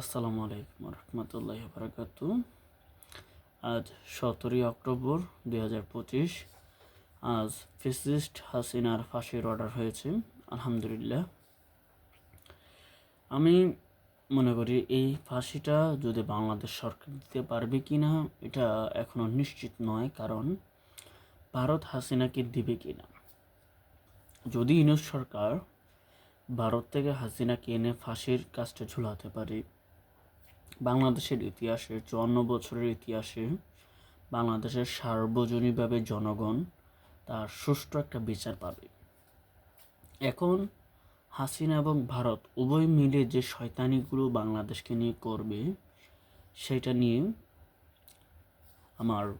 আসসালামু আলাইকুম রহমতুল্লাহ বারাকাত আজ সতেরোই অক্টোবর দুই হাজার পঁচিশ। আজ ফিসিস্ট হাসিনার ফাঁসির অর্ডার হয়েছে, আলহামদুলিল্লাহ। আমি মনে করি এই ফাঁসিটা যদি বাংলাদেশ সরকার দিতে পারবে কি না এটা এখনও নিশ্চিত নয়, কারণ ভারত হাসিনাকে দিবে কি না যদি ইউনুস সরকার ভারত থেকে হাসিনাকে এনে ফাঁসির কাজটা ঝুলাতে পারে বাংলাদেশের ইতিহাসে চুয়ান্ন বছরের ইতিহাসে বাংলাদেশের সার্বজনীনভাবে জনগণ তার সুষ্ঠু একটা বিচার পাবে। এখন হাসিনা এবং ভারত উভয় মিলে যে শয়তানিগুলো বাংলাদেশকে নিয়ে করবে, সেটা নিয়ে আমার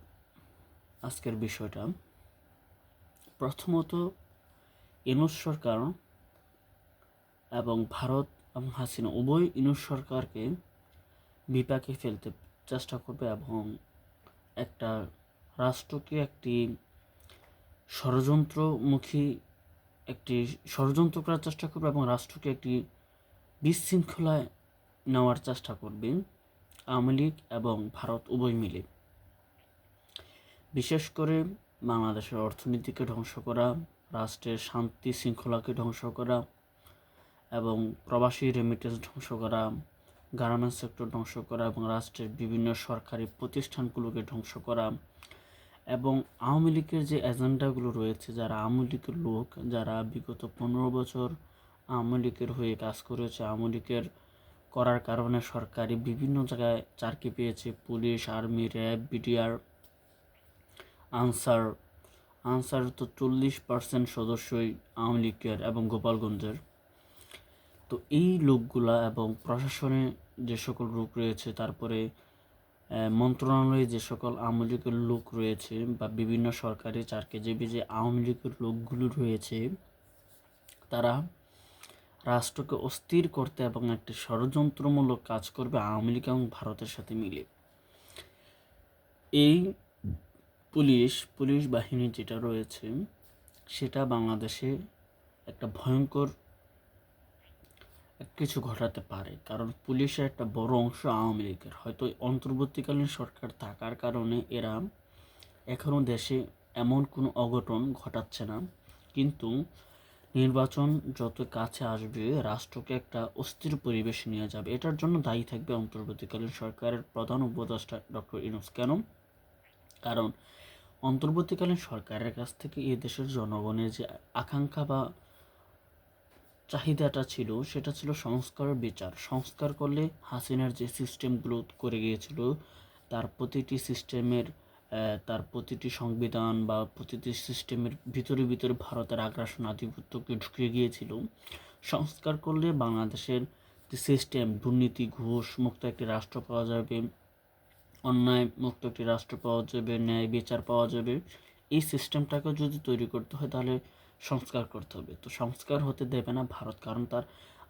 আজকের বিষয়টা। প্রথমত এনুস সরকার এবং ভারত এবং হাসিনা উভয় ইনুস সরকারকে বিপাকে ফেলতে চেষ্টা করবে এবং একটা রাষ্ট্রকে একটি ষড়যন্ত্রমুখী, একটি ষড়যন্ত্র করার চেষ্টা করবে এবং রাষ্ট্রকে একটি বিশৃঙ্খলায় নেওয়ার চেষ্টা করবে আওয়ামী লীগ এবং ভারত উভয় মিলে। বিশেষ করে বাংলাদেশের অর্থনীতিকে ধ্বংস করা, রাষ্ট্রের শান্তি শৃঙ্খলাকে ধ্বংস করা এবং প্রবাসী রেমিটেন্স ধ্বংস করা গার্মেন্টস সেক্টর ধ্বংস করা এবং রাষ্ট্রের বিভিন্ন সরকারি প্রতিষ্ঠানগুলোকে ধ্বংস করা এবং আওয়ামী লীগের যে এজেন্ডাগুলো রয়েছে, যারা আওয়ামী লীগের লোক, যারা বিগত পনেরো বছর আওয়ামী লীগের হয়ে কাজ করেছে, আওয়ামী লীগের করার কারণে সরকারি বিভিন্ন জায়গায় চাকরি পেয়েছে, police, army, RAB, BDR, Ansar Ansar তো চল্লিশ পার্সেন্ট সদস্যই আওয়ামী লীগের এবং গোপালগঞ্জের। তো এই লোকগুলা এবং প্রশাসনে যে সকল লোক রয়েছে, তারপরে মন্ত্রণালয়ে যে সকল আওয়ামী লীগের লোক রয়েছে বা বিভিন্ন সরকারি চারকেজীবী যে আওয়ামী লীগের লোকগুলো রয়েছে, তারা রাষ্ট্রকে অস্থির করতে এবং একটি ষড়যন্ত্রমূলক কাজ করবে আওয়ামী লীগ এবং ভারতের সাথে মিলে। এই পুলিশ পুলিশ বাহিনী যেটা রয়েছে, সেটা বাংলাদেশে একটা ভয়ঙ্কর কিছু ঘটাতে পারে। কারণ পুলিশের একটা বড় অংশ আওয়ামী লীগের। হয়তো অন্তর্বর্তীকালীন সরকার থাকার কারণে এরা এখনও দেশে এমন কোনো অঘটন ঘটাচ্ছে না। কিন্তু নির্বাচন যত কাছে আসবে, রাষ্ট্রকে একটা অস্থির পরিবেশ নিয়ে যাবে। এটার জন্য দায়ী থাকবে অন্তর্বর্তীকালীন সরকারের প্রধান উপদেষ্টা ডক্টর ইনুস কেন কারণ অন্তর্বর্তীকালীন সরকারের কাছ থেকে এ দেশের জনগণের যে আকাঙ্ক্ষা বা চাহিদাটা ছিল সেটা ছিল সংস্কার বিচার। সংস্কার করলে হাসিনার যে সিস্টেমগুলো করে গিয়েছিল, তার প্রতিটি সিস্টেমের তার প্রতিটি সংবিধান বা প্রতিটি সিস্টেমের ভিতরে ভিতরে ভারতের আগ্রাসন আধিপত্যকে ঢুকে গিয়েছিল। সংস্কার করলে বাংলাদেশের যে সিস্টেম দুর্নীতি, ঘুষ, মুক্ত একটি রাষ্ট্র পাওয়া যাবে, অন্যায় মুক্ত একটি রাষ্ট্র পাওয়া যাবে, ন্যায় বিচার পাওয়া যাবে, এই সিস্টেমটাকে যদি তৈরি করতে হয় তাহলে সংস্কার করতে হবে। তো সংস্কার হতে দেবে না ভারত, কারণ তার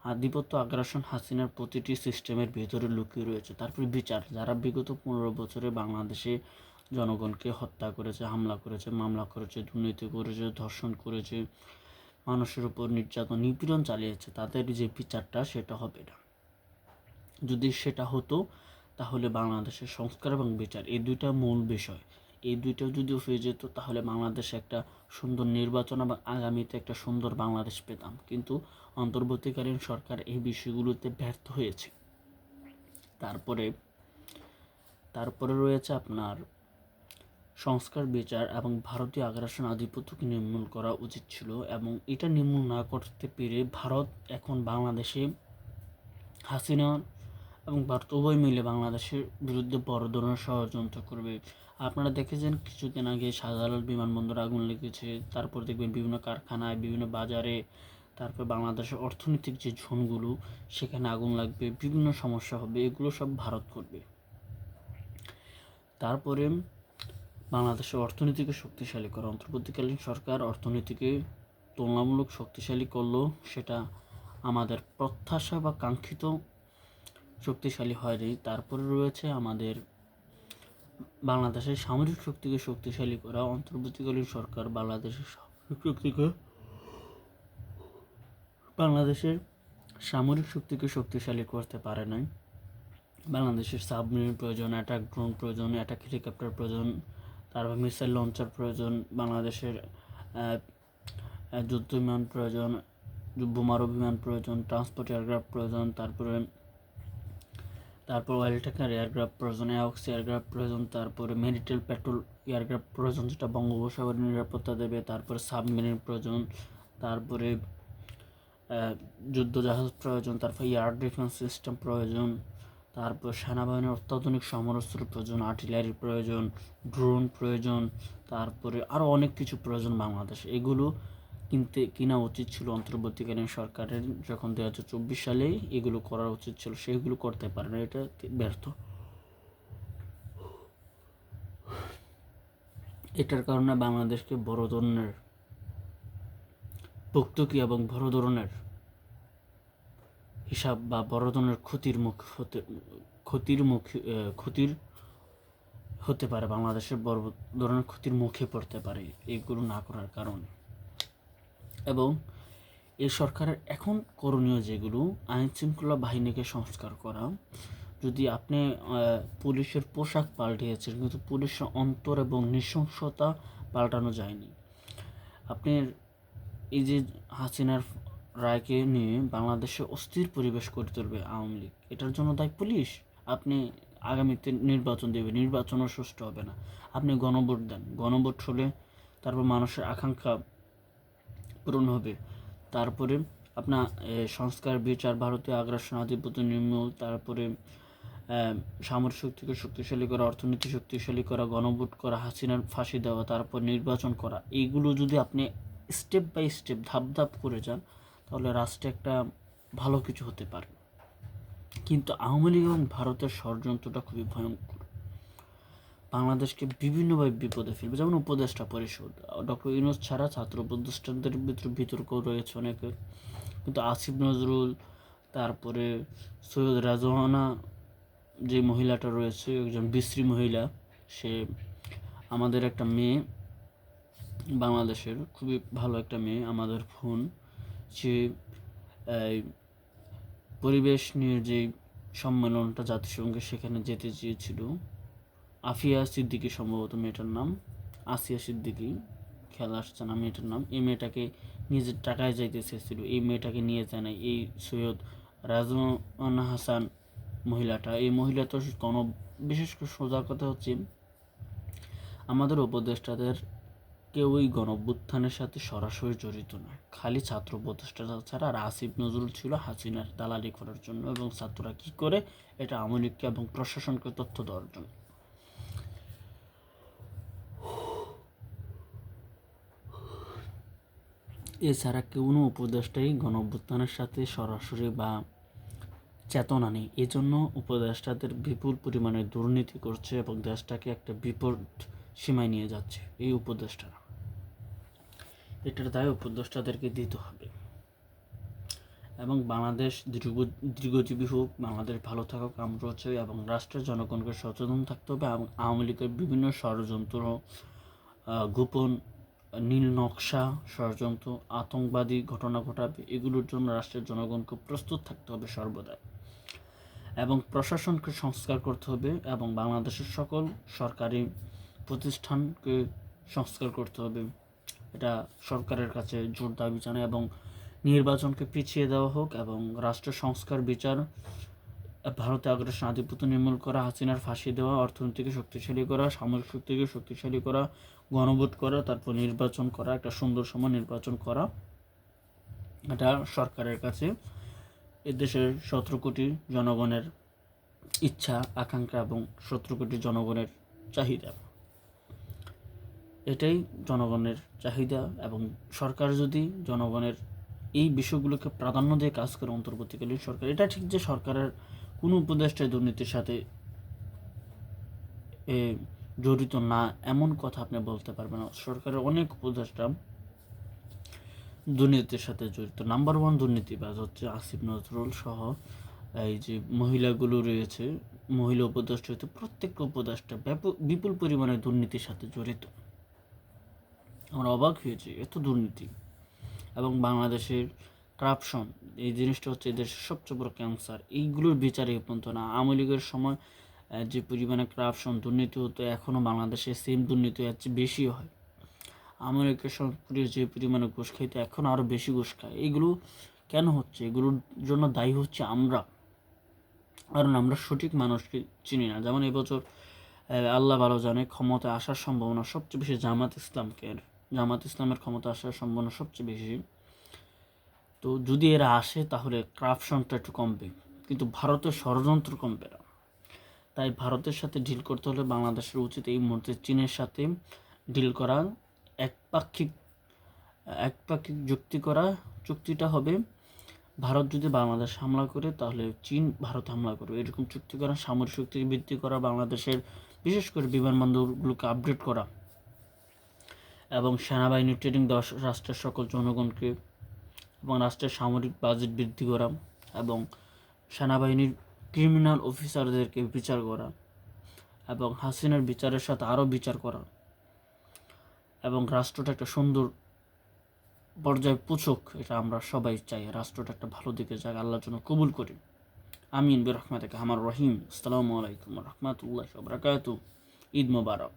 আধিপত্য আগ্রাসন হাসিনার প্রতিটি সিস্টেমের ভেতরে লুকিয়ে রয়েছে। তারপরে বিচার, যারা বিগত পনেরো বছরে বাংলাদেশে জনগণকে হত্যা করেছে, হামলা করেছে, মামলা করেছে, দুর্নীতি করেছে, ধর্ষণ করেছে, মানুষের উপর নির্যাতন, নিপীড়ন চালিয়েছে, তাদের যে বিচারটা সেটা হবে না। যদি সেটা হতো, তাহলে বাংলাদেশের সংস্কার এবং বিচার, এই দুইটা মূল বিষয়। এই দুইটা যদি হয়ে যেত, তাহলে বাংলাদেশে একটা সুন্দর নির্বাচন এবং আগামীতে একটা সুন্দর বাংলাদেশ পেতাম। কিন্তু অন্তর্বর্তীকালীন সরকার এই বিষয়গুলোতে ব্যর্থ হয়েছে। তারপরে তারপরে রয়েছে আপনার সংস্কার বিচার এবং ভারতীয় আগ্রাসন আধিপত্যকে নির্মূল করা উচিত ছিল এবং এটা নির্মূল না করতে পেরে ভারত এখন বাংলাদেশে হাসিনা এবং ভারত উভয় মিলে বাংলাদেশের বিরুদ্ধে বড় ধরনের ষড়যন্ত্র করবে। আপনারা দেখেছেন কিছুদিন আগে শাহজালাল বিমানবন্দর আগুন লেগেছে, তারপর দেখবেন বিভিন্ন কারখানায়, বিভিন্ন বাজারে, তারপর বাংলাদেশের অর্থনৈতিক যে ঝোনগুলো, সেখানে আগুন লাগবে, বিভিন্ন সমস্যা হবে, এগুলো সব ভারত করবে। তারপরে বাংলাদেশের অর্থনীতিকে শক্তিশালী করা, অন্তর্বর্তীকালীন সরকার অর্থনীতিকে তুলনামূলক শক্তিশালী করল, সেটা আমাদের প্রত্যাশা বা কাঙ্ক্ষিত শক্তিশালী হয়নি। তারপরে রয়েছে আমাদের বাংলাদেশের সামরিক শক্তিকে শক্তিশালী করা, অন্তর্বর্তীকালীন সরকার বাংলাদেশের সামরিক শক্তিকে, বাংলাদেশের সামরিক শক্তিকে শক্তিশালী করতে পারে নাই। বাংলাদেশের সাবমেরিন প্রয়োজন, অ্যাটাক ড্রোন প্রয়োজন, অ্যাটাক হেলিকপ্টার প্রয়োজন তারপর মিসাইল লঞ্চার প্রয়োজন, বাংলাদেশের যুদ্ধ বিমান প্রয়োজন বোমারু বিমান প্রয়োজন, ট্রান্সপোর্ট এয়ারক্রাফট প্রয়োজন, তারপরে তারপর অয়েল ট্যাঙ্কার এয়ারক্রাফট প্রয়োজন অ্যাওক্স এয়ারক্রাফট প্রয়োজন, তারপরে মেরিটাল পেট্রোল এয়ারক্রাফট প্রয়োজন, যেটা বঙ্গোপসাগরের নিরাপত্তা দেবে, তারপরে সাবমেরিন প্রয়োজন, তারপরে যুদ্ধ জাহাজ প্রয়োজন, তারপর এয়ার ডিফেন্স সিস্টেম প্রয়োজন, তারপর সেনাবাহিনীর অত্যাধুনিক সমরাস্ত্র প্রয়োজন আর্টিলারি প্রয়োজন ড্রোন প্রয়োজন, তারপরে আরও অনেক কিছু প্রয়োজন বাংলাদেশ। এগুলো কিনতে, কেনা উচিত ছিল অন্তর্বর্তীকালীন সরকারের যখন দু হাজার চব্বিশ সালে এগুলো করা উচিত ছিল, সেগুলো করতে পারে না, এটা ব্যর্থ। এটার কারণে বাংলাদেশকে বড় ধরনের ভর্তুকি এবং বড় ধরনের হিসাব বা বড় ধরনের ক্ষতির মুখ হতে, ক্ষতির মুখে ক্ষতির হতে পারে, বাংলাদেশের বড় ধরনের ক্ষতির মুখে পড়তে পারে এইগুলো না করার কারণে। এবং এই সরকারের এখন করণীয় যেগুলো আইন শৃঙ্খলা বাহিনীকে সংস্কার করা। যদি আপনি পুলিশের পোশাক পাল্টিয়েছেন, কিন্তু পুলিশের অন্তর এবং নৃশংসতা পাল্টানো যায়নি। আপনি এই যে হাসিনার রায়কে নিয়ে বাংলাদেশে অস্থির পরিবেশ করে তুলবে আওয়ামী লীগ, এটার জন্য দায়ী পুলিশ? আপনি আগামীতে নির্বাচন দেবে, নির্বাচনও সুষ্ঠু হবে না। আপনি গণভোট দেন, গণভোট হলে তারপর মানুষের আকাঙ্ক্ষা পূরণ হবে। তারপরে আপনার সংস্কার, বিচার ভারতীয় আগ্রাসন, আধিপত্য নির্মূল, তারপরে সামরিক শক্তিকে শক্তিশালী করা, অর্থনীতি শক্তিশালী করা, গণভোট করা, হাসিনার ফাঁসি দেওয়া, তারপর নির্বাচন করা, এইগুলো যদি আপনি স্টেপ বাই স্টেপ ধাপ ধাপ করে যান, তাহলে রাষ্ট্রে একটা ভালো কিছু হতে পারে। কিন্তু আওয়ামী লীগ এবং ভারতের ষড়যন্ত্রটা খুবই ভয়ঙ্কর। বাংলাদেশকে বিভিন্নভাবে বিপদে ফেলবে। যেমন উপদেষ্টা পরিষদ ডক্টর ইউনুস ছাড়া ছাত্র উপদেষ্টাদের ভিতরে বিতর্ক রয়েছে অনেকের। কিন্তু আসিফ নজরুল, তারপরে সৈয়দ রাজওয়ানা যে মহিলাটা রয়েছে, একজন বিশ্রী মহিলা, সে আমাদের একটা মেয়ে, বাংলাদেশের খুবই ভালো একটা মেয়ে, আমাদের ফোন। সে পরিবেশ নিয়ে যে সম্মেলনটা জাতিসংঘে সেখানে যেতে চেয়েছিল আফিয়া সিদ্দিকী সম্ভবত মেয়েটার নাম। আসিয়া সিদ্দিকী খেলা আসছে না মেয়েটার নাম। এই মেয়েটাকে নিজের টাকায় যাইতে চেয়েছিল এই মেয়েটাকে নিয়ে যায় না এই সৈয়দ রাজওয়ান হাসান মহিলাটা। এই মহিলা তো কোনো বিশেষ করে সোজা কথা হচ্ছে, আমাদের উপদেষ্টাদের কেউই গণভ্যুত্থানের সাথে সরাসরি জড়িত নয় খালি ছাত্র উপদেষ্টা ছাড়া আসিফ নজরুল ছিল হাসিনার দালালি করার জন্য এবং ছাত্ররা কি করে? এটা আওয়ামী লীগকে এবং প্রশাসনকে তথ্য দেওয়ার জন্য। এছাড়া কোনো উপদেষ্টাই গণঅভ্যুত্থানের সাথে সরাসরি বা চেতনা নেই। এজন্য উপদেষ্টাদের বিপুল পরিমাণে দুর্নীতি করছে এবং দেশটাকে একটা বিপদ সীমায় নিয়ে যাচ্ছে এই উপদেষ্টারা। এটার দায় উপদেষ্টাদেরকে দিতে হবে। এবং বাংলাদেশ দীর্ঘ, দীর্ঘজীবী হোক, বাংলাদেশ ভালো থাকুক, আমরা হচ্ছে এবং রাষ্ট্রের জনগণকে সচেতন থাকতে হবে এবং আওয়ামী লীগের বিভিন্ন ষড়যন্ত্র গোপন নীল নকশা, ষড়যন্ত্র, আতঙ্কবাদী ঘটনা ঘটাবে, এগুলোর জন্য রাষ্ট্রের জনগণকে প্রস্তুত থাকতে হবে সর্বদাই। এবং প্রশাসনকে সংস্কার করতে হবে এবং বাংলাদেশের সকল সরকারি প্রতিষ্ঠানকে সংস্কার করতে হবে। এটা সরকারের কাছে জোর দাবি জানায় এবং নির্বাচনকে পিছিয়ে দেওয়া হোক এবং রাষ্ট্র সংস্কার বিচার, ভারতে আগ্রাসন, আধিপত্য নির্মূল করা, হাসিনার ফাঁসি দেওয়া, অর্থনীতিকে শক্তিশালী করা, সামরিক শক্তিকে শক্তিশালী করা গণভোট করা, তারপর নির্বাচন করা, একটা সুন্দর সময় নির্বাচন করা, এটা সরকারের কাছে। এদেশের সতেরো কোটি জনগণের ইচ্ছা, আকাঙ্ক্ষা এবং সতেরো কোটি জনগণের চাহিদা। এটাই জনগণের চাহিদা এবং সরকার যদি জনগণের এই বিষয়গুলোকে প্রাধান্য দিয়ে কাজ করে অন্তর্বর্তীকালীন সরকার, এটা ঠিক যে সরকারের কোনো উপদেষ্টায় দুর্নীতির সাথে জড়িত না, এমন কথা আপনি বলতে পারবেন না। সরকারের অনেক উপদেষ্টা দুর্নীতির সাথে জড়িত। নাম্বার ওয়ান দুর্নীতিবাজ হচ্ছে আসিফ নজরুল সহ এই যে মহিলাগুলো রয়েছে, মহিলা উপদেষ্টা হইতে প্রত্যেকটা উপদেষ্টা ব্যাপক বিপুল পরিমাণে দুর্নীতির সাথে জড়িত। আমরা অবাক হয়েছি এত দুর্নীতি। এবং বাংলাদেশের করাপশন এই জিনিসটা হচ্ছে এদের সবচেয়ে বড় ক্যান্সার এইগুলোর বিচারে পর্যন্ত না। আওয়ামী লীগের সময় যে পরিমাণে করাপশন দুর্নীতি হতো এখনও বাংলাদেশে সেম দুর্নীতি চেয়ে বেশি হয়। আওয়ামী লীগের যে পরিমাণে ঘুষ খাইতে এখন আরও বেশি ঘুষ খায়। এগুলো কেন হচ্ছে? এগুলোর জন্য দায়ী হচ্ছে আমরা। কারণ আমরা সঠিক মানুষকে চিনি না। যেমন এবছর আল্লাহ ভালো জানে ক্ষমতা আসার সম্ভাবনা সবচেয়ে বেশি জামাত ইসলামকে। জামাত ইসলামের ক্ষমতা আসার সম্ভাবনা সবচেয়ে বেশি। তো যদি এরা আসে, তাহলে করাপশনটা একটু কমবে। কিন্তু ভারতের ষড়যন্ত্র কমবে না। তাই ভারতের সাথে ডিল করতে হলে বাংলাদেশের উচিত এই মুহূর্তে চীনের সাথে ডিল করা, একপাক্ষিক একপাক্ষিক যুক্তি করা, চুক্তিটা হবে ভারত যদি বাংলাদেশ হামলা করে তাহলে চীন ভারত হামলা করবে। এরকম চুক্তি করা, সামরিক শক্তি বৃদ্ধি করা, বাংলাদেশের বিশেষ করে বিমানবন্দরগুলোকে আপডেট করা এবং সেনাবাহিনীর ট্রেনিং দেওয়া রাষ্ট্রের সকল জনগণকে এবং রাষ্ট্রের সামরিক বাজেট বৃদ্ধি করা এবং সেনাবাহিনীর ক্রিমিনাল অফিসারদেরকে বিচার করা এবং হাসিনের বিচারের সাথে আরও বিচার করা এবং রাষ্ট্রটা একটা সুন্দর পর্যায়ে পুছক, এটা আমরা সবাই চাই। রাষ্ট্রটা একটা ভালো দিকে যাক, আল্লাহর জন্য কবুল করি। আমিন বের রহমাতে আমার রহিম। আসসালামু আলাইকুম রহমতুল্লাহ বরকাত ঈদ মোবারক।